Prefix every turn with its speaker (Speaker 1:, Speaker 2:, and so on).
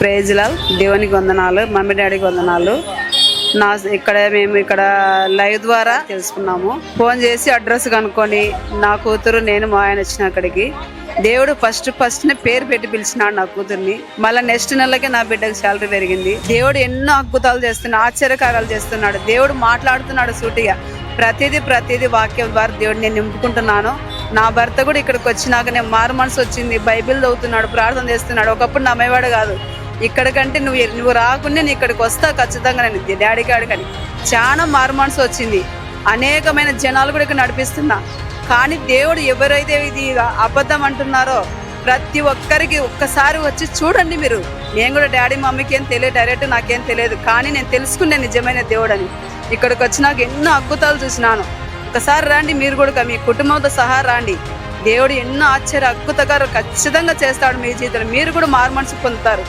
Speaker 1: ప్రేజ్లాల్ దేవునికి వందనాలు మమ్మీ డాడీకి వందనాలు. నా ఇక్కడ మేము ఇక్కడ లైవ్ ద్వారా తెలుసుకున్నాము. ఫోన్ చేసి అడ్రస్ కనుక్కొని నా కూతురు నేను మా ఆయన వచ్చిన అక్కడికి. దేవుడు ఫస్ట్ ఫస్ట్ పేరు పెట్టి పిలిచినాడు నా కూతుర్ని. మళ్ళీ నెక్స్ట్ నెలకే నా బిడ్డకి శాలరీ పెరిగింది. దేవుడు ఎన్నో అద్భుతాలు చేస్తున్నాడు ఆశ్చర్యకారాలు చేస్తున్నాడు. దేవుడు మాట్లాడుతున్నాడు సూటిగా. ప్రతిదీ ప్రతిదీ వాక్యం ద్వారా దేవుడు నేను నింపుకుంటున్నాను. నా భర్త కూడా ఇక్కడికి వచ్చినాక నేను మారు మనసు వచ్చింది. బైబిల్ చదువుతున్నాడు ప్రార్థన చేస్తున్నాడు. ఒకప్పుడు నమ్మేవాడు కాదు. ఇక్కడికంటే నువ్వు నువ్వు రాకుండా నేను ఇక్కడికి వస్తా ఖచ్చితంగా నేను డాడీ కాడికని చాలా మారు మనసు వచ్చింది. అనేకమైన జనాలు కూడా ఇక్కడ నడిపిస్తున్నా. కానీ దేవుడు ఎవరైతే ఇది అబద్ధం అంటున్నారో ప్రతి ఒక్కరికి ఒక్కసారి వచ్చి చూడండి మీరు. నేను కూడా డాడీ మమ్మీకి ఏం తెలియదు డైరెక్ట్ నాకేం తెలియదు. కానీ నేను తెలుసుకునే నిజమైన దేవుడని. ఇక్కడికి వచ్చినాక ఎన్నో అద్భుతాలు చూసినాను. ఒకసారి రండి మీరు కూడా మీ కుటుంబంతో సహా రండి. దేవుడు ఎన్నో ఆశ్చర్య అద్భుతకారు ఖచ్చితంగా చేస్తాడు మీ జీవితంలో. మీరు కూడా మారు మనసు పొందుతారు.